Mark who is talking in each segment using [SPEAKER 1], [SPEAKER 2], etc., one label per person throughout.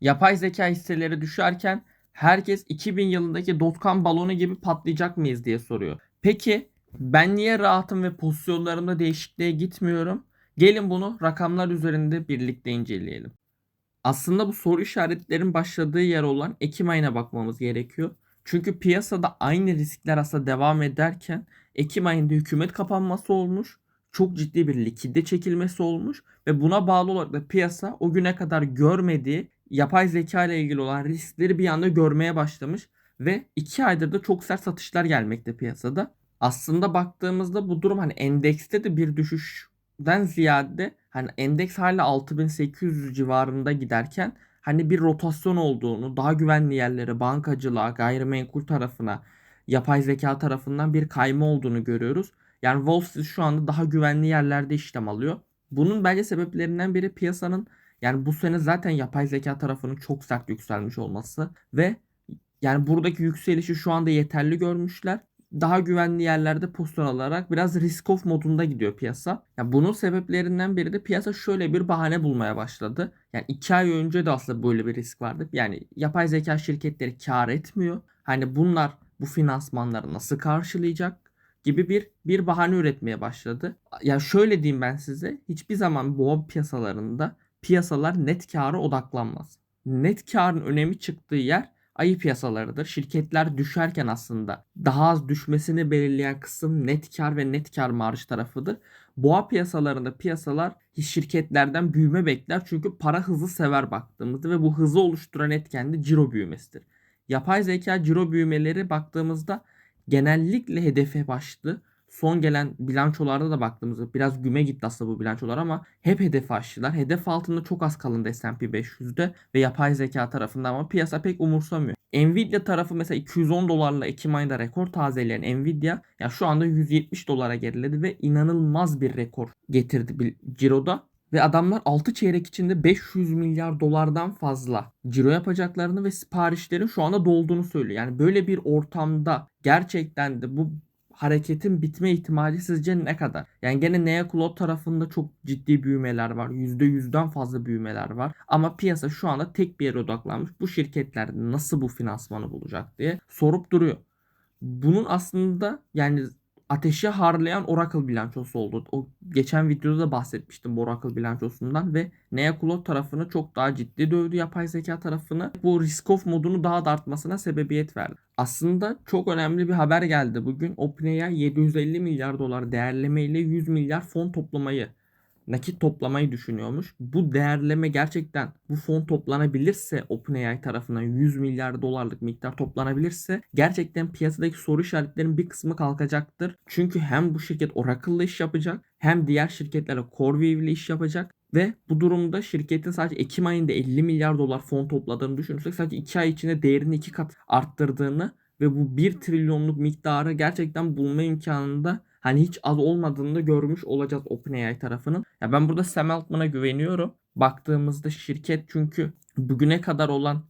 [SPEAKER 1] Yapay zeka hisseleri düşerken herkes 2000 yılındaki dotcom balonu gibi patlayacak mıyız diye soruyor. Peki ben niye rahatım ve pozisyonlarımda değişikliğe gitmiyorum? Gelin bunu rakamlar üzerinde birlikte inceleyelim. Aslında bu soru işaretlerin başladığı yer olan Ekim ayına bakmamız gerekiyor. Çünkü piyasada aynı riskler aslında devam ederken Ekim ayında hükümet kapanması olmuş. Çok ciddi bir likide çekilmesi olmuş ve buna bağlı olarak da piyasa o güne kadar görmediği yapay zeka ile ilgili olan riskleri bir anda görmeye başlamış ve 2 aydır da çok sert satışlar gelmekte piyasada. Aslında baktığımızda bu durum hani endekste de bir düşüşten ziyade hani endeks hala 6800 civarında giderken hani bir rotasyon olduğunu, daha güvenli yerlere, bankacılığa, gayrimenkul tarafına, yapay zeka tarafından bir kayma olduğunu görüyoruz. Yani Wall Street şu anda daha güvenli yerlerde işlem alıyor. Bunun bence sebeplerinden biri piyasanın yani bu sene zaten yapay zeka tarafının çok sert yükselmiş olması ve yani buradaki yükselişi şu anda yeterli görmüşler. Daha güvenli yerlerde pozisyon alarak biraz risk off modunda gidiyor piyasa. Yani bunun sebeplerinden biri de piyasa şöyle bir bahane bulmaya başladı. Yani 2 ay önce de aslında böyle bir risk vardı. Yani yapay zeka şirketleri kar etmiyor. Hani bunlar bu finansmanları nasıl karşılayacak gibi bir bir bahane üretmeye başladı. Ya şöyle diyeyim ben size. Hiçbir zaman boğa piyasalarında piyasalar net kâra odaklanmaz. Net karın önemi çıktığı yer ayı piyasalarıdır. Şirketler düşerken aslında daha az düşmesini belirleyen kısım net kar ve net kar marj tarafıdır. Boğa piyasalarında piyasalar şirketlerden büyüme bekler çünkü para hızı sever baktığımızda ve bu hızı oluşturan etken de ciro büyümesidir. Yapay zeka ciro büyümeleri baktığımızda genellikle hedefe başlı son gelen bilançolarda da baktığımızda biraz güme gitti aslında bu bilançolar ama hep hedef aştılar. Hedef altında çok az kalındı S&P 500'de ve yapay zeka tarafından ama piyasa pek umursamıyor. Nvidia tarafı mesela 210 dolarla Ekim ayında rekor tazeleyen Nvidia ya şu anda 170 dolara geriledi ve inanılmaz bir rekor getirdi ciroda. Ve adamlar 6 çeyrek içinde 500 milyar dolardan fazla ciro yapacaklarını ve siparişlerin şu anda dolduğunu söylüyor. Yani böyle bir ortamda gerçekten de bu hareketin bitme ihtimali sizce ne kadar? Yani gene Nea Cloud tarafında çok ciddi büyümeler var. %100'den fazla büyümeler var. Ama piyasa şu anda tek bir yere odaklanmış. Bu şirketler nasıl bu finansmanı bulacak diye sorup duruyor. Bunun aslında yani ateşi harlayan Oracle bilançosu oldu. O geçen videoda da bahsetmiştim bu Oracle bilançosundan ve Nea Cloud tarafını çok daha ciddi dövdü yapay zeka tarafını. Bu risk off modunu daha da artmasına sebebiyet verdi. Aslında çok önemli bir haber geldi bugün. OpenAI 750 milyar dolar değerleme ile 100 milyar fon toplamayı nakit toplamayı düşünüyormuş. Bu değerleme gerçekten bu fon toplanabilirse OpenAI tarafından 100 milyar dolarlık miktar toplanabilirse gerçekten piyasadaki soru işaretlerinin bir kısmı kalkacaktır. Çünkü hem bu şirket Oracle'la iş yapacak hem diğer şirketlere CoreWeave ile iş yapacak ve bu durumda şirketin sadece Ekim ayında 50 milyar dolar fon topladığını düşünürsek sadece 2 ay içinde değerini 2 kat arttırdığını ve bu 1 trilyonluk miktarı gerçekten bulma imkanında hani hiç az olmadığını da görmüş olacağız OpenAI tarafının. Ya ben burada Sam Altman'a güveniyorum. Baktığımızda şirket çünkü bugüne kadar olan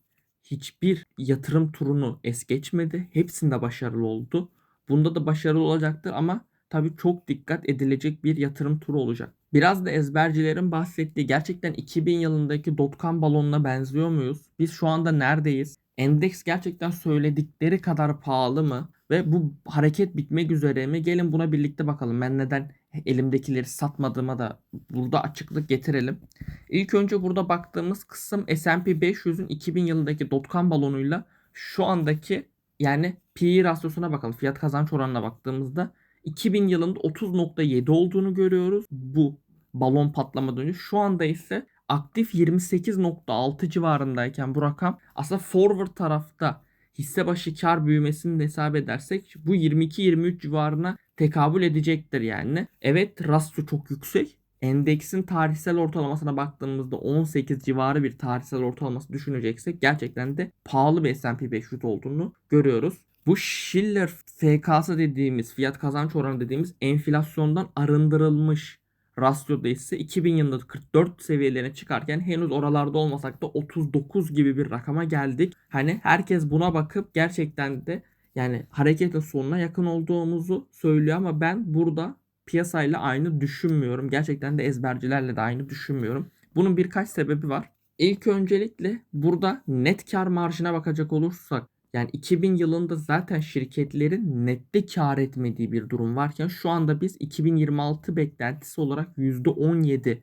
[SPEAKER 1] hiçbir yatırım turunu es geçmedi. Hepsinde başarılı oldu. Bunda da başarılı olacaktır ama tabii çok dikkat edilecek bir yatırım turu olacak. Biraz da ezbercilerin bahsettiği gerçekten 2000 yılındaki dotcom balonuna benziyor muyuz? Biz şu anda neredeyiz? Endeks gerçekten söyledikleri kadar pahalı mı? Ve bu hareket bitmek üzere mi? Gelin buna birlikte bakalım. Ben neden elimdekileri satmadığıma da burada açıklık getirelim. İlk önce burada baktığımız kısım S&P 500'ün 2000 yılındaki dotcom balonuyla şu andaki yani PE rasyosuna bakalım. Fiyat kazanç oranına baktığımızda 2000 yılında 30.7 olduğunu görüyoruz. Bu balon patlamadan önce. Şu anda ise aktif 28.6 civarındayken bu rakam aslında forward tarafta hisse başı kar büyümesini hesap edersek bu 22-23 civarına tekabül edecektir yani. Evet rasyo çok yüksek. Endeksin tarihsel ortalamasına baktığımızda 18 civarı bir tarihsel ortalaması düşüneceksek gerçekten de pahalı bir S&P 500 olduğunu görüyoruz. Bu Schiller FK'sı dediğimiz fiyat kazanç oranı dediğimiz enflasyondan arındırılmış rasyoda ise 2000 yılında 44 seviyelerine çıkarken henüz oralarda olmasak da 39 gibi bir rakama geldik. Hani herkes buna bakıp gerçekten de yani hareketin sonuna yakın olduğumuzu söylüyor ama ben burada piyasayla aynı düşünmüyorum. Gerçekten de ezbercilerle de aynı düşünmüyorum. Bunun birkaç sebebi var. İlk öncelikle burada net kar marjına bakacak olursak yani 2000 yılında zaten şirketlerin nette kar etmediği bir durum varken şu anda biz 2026 beklentisi olarak %17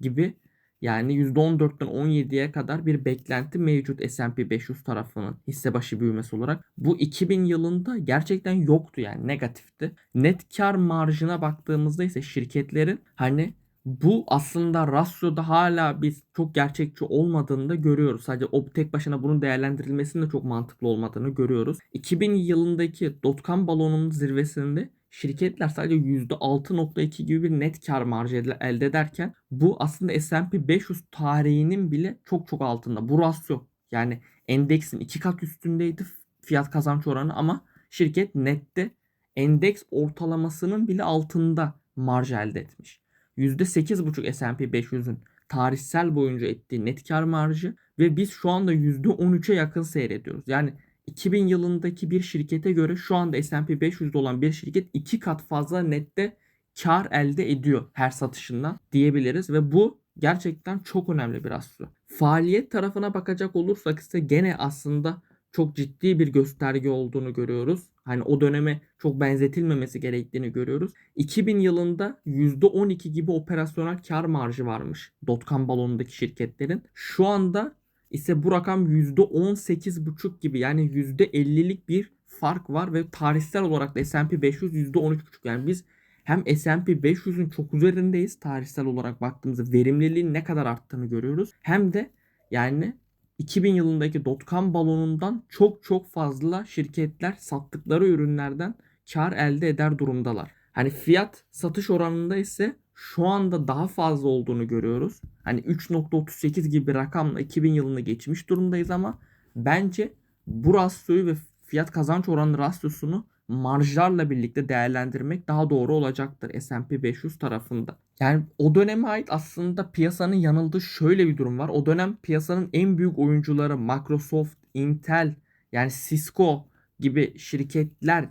[SPEAKER 1] gibi yani %14'ten 17'ye kadar bir beklenti mevcut S&P 500 tarafının hisse başı büyümesi olarak. Bu 2000 yılında gerçekten yoktu yani negatifti. Net kar marjına baktığımızda ise şirketlerin hani bu aslında rasyoda hala biz çok gerçekçi olmadığını da görüyoruz. Sadece o tek başına bunun değerlendirilmesinin de çok mantıklı olmadığını görüyoruz. 2000 yılındaki dotcom balonunun zirvesinde şirketler sadece %6.2 gibi bir net kar marjı elde ederken bu aslında S&P 500 tarihinin bile çok çok altında. Bu rasyo yani endeksin iki kat üstündeydi fiyat kazanç oranı ama şirket nette endeks ortalamasının bile altında marj elde etmiş. %8,5 S&P 500'ün tarihsel boyunca ettiği net kar marjı ve biz şu anda %13'e yakın seyrediyoruz. Yani 2000 yılındaki bir şirkete göre şu anda S&P 500'de olan bir şirket iki kat fazla nette kar elde ediyor her satışından diyebiliriz ve bu gerçekten çok önemli bir rasyo. Faaliyet tarafına bakacak olursak ise gene aslında çok ciddi bir gösterge olduğunu görüyoruz. Hani o döneme çok benzetilmemesi gerektiğini görüyoruz. 2000 yılında %12 gibi operasyonel kar marjı varmış dotcom balonundaki şirketlerin. Şu anda ise bu rakam %18,5 gibi yani %50'lik bir fark var ve tarihsel olarak da S&P 500 %13,5 yani biz hem S&P 500'ün çok üzerindeyiz tarihsel olarak baktığımızda verimliliğin ne kadar arttığını görüyoruz. Hem de yani 2000 yılındaki dotcom balonundan çok çok fazla şirketler sattıkları ürünlerden kar elde eder durumdalar. Hani fiyat satış oranında ise şu anda daha fazla olduğunu görüyoruz. Hani 3.38 gibi bir rakamla 2000 yılını geçmiş durumdayız ama bence bu rasyoyu ve fiyat kazanç oranı rasyosunu marjlarla birlikte değerlendirmek daha doğru olacaktır S&P 500 tarafında. Yani o döneme ait aslında piyasanın yanıldığı şöyle bir durum var. O dönem piyasanın en büyük oyuncuları Microsoft, Intel yani Cisco gibi şirketler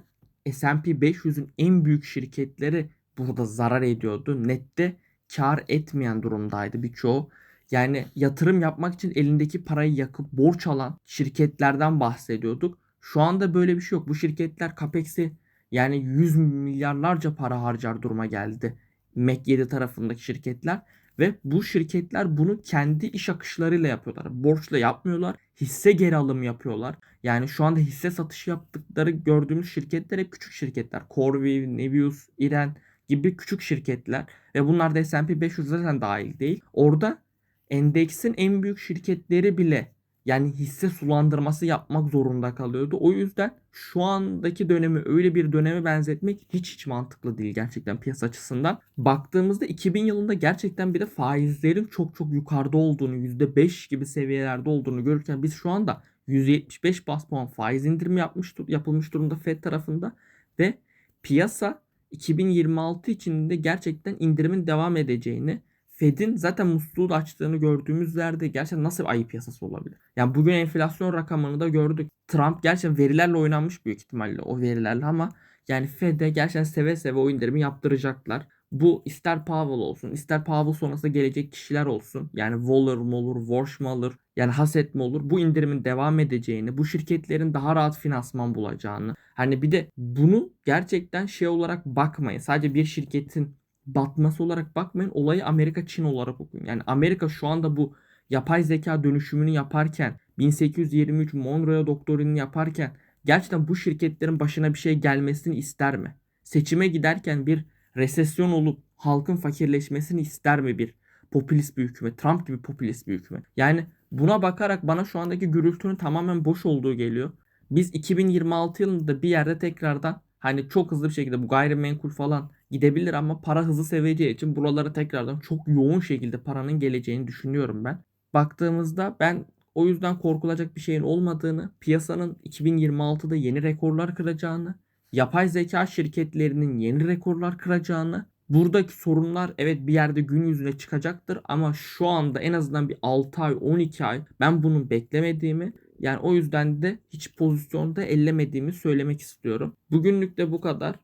[SPEAKER 1] S&P 500'ün en büyük şirketleri burada zarar ediyordu. Nette kar etmeyen durumdaydı birçoğu. Yani yatırım yapmak için elindeki parayı yakıp borç alan şirketlerden bahsediyorduk. Şu anda böyle bir şey yok. Bu şirketler CAPEX'i yani 100 milyarlarca para harcar duruma geldi. Mac 7 tarafındaki şirketler ve bu şirketler bunu kendi iş akışlarıyla yapıyorlar. Borçla yapmıyorlar. Hisse geri alım yapıyorlar. Yani şu anda hisse satışı yaptıkları gördüğümüz şirketler hep küçük şirketler. Corvée, Nebius, Iren gibi küçük şirketler ve bunlar da S&P 500 zaten dahil değil. Orada endeksin en büyük şirketleri bile yani hisse sulandırması yapmak zorunda kalıyordu. O yüzden şu andaki dönemi öyle bir döneme benzetmek hiç hiç mantıklı değil gerçekten piyasa açısından. Baktığımızda 2000 yılında gerçekten bir de faizlerin çok çok yukarıda olduğunu, %5 gibi seviyelerde olduğunu görürken biz şu anda 175 bas puan faiz indirimi yapmış yapılmış durumda Fed tarafında ve piyasa 2026 içinde gerçekten indirimin devam edeceğini Fed'in zaten musluğu da açtığını gördüğümüz yerde gerçekten nasıl bir ayı piyasası olabilir? Yani bugün enflasyon rakamını da gördük. Trump gerçekten verilerle oynanmış büyük ihtimalle o verilerle ama yani Fed'e gerçekten seve seve o indirimi yaptıracaklar. Bu ister Powell olsun, ister Powell sonrasında gelecek kişiler olsun. Yani Waller mı olur, Walsh mı olur, yani Haset mi olur? Bu indirimin devam edeceğini, bu şirketlerin daha rahat finansman bulacağını. Hani bir de bunu gerçekten şey olarak bakmayın. Sadece bir şirketin batması olarak bakmayın. Olayı Amerika Çin olarak okuyun. Yani Amerika şu anda bu yapay zeka dönüşümünü yaparken 1823 Monroe doktrinini yaparken gerçekten bu şirketlerin başına bir şey gelmesini ister mi? Seçime giderken bir resesyon olup halkın fakirleşmesini ister mi bir popülist bir hükümet? Trump gibi popülist bir hükümet. Yani buna bakarak bana şu andaki gürültünün tamamen boş olduğu geliyor. Biz 2026 yılında bir yerde tekrardan hani çok hızlı bir şekilde bu gayrimenkul falan gidebilir ama para hızı seveceği için buralara tekrardan çok yoğun şekilde paranın geleceğini düşünüyorum ben. Baktığımızda ben o yüzden korkulacak bir şeyin olmadığını, piyasanın 2026'da yeni rekorlar kıracağını, yapay zeka şirketlerinin yeni rekorlar kıracağını, buradaki sorunlar evet bir yerde gün yüzüne çıkacaktır ama şu anda en azından bir 6 ay 12 ay ben bunun beklemediğimi yani o yüzden de hiç pozisyonda ellemediğimi söylemek istiyorum. Bugünlük de bu kadar.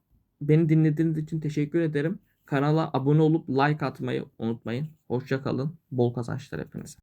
[SPEAKER 1] Beni dinlediğiniz için teşekkür ederim. Kanala abone olup like atmayı unutmayın. Hoşça kalın. Bol kazançlar hepinize.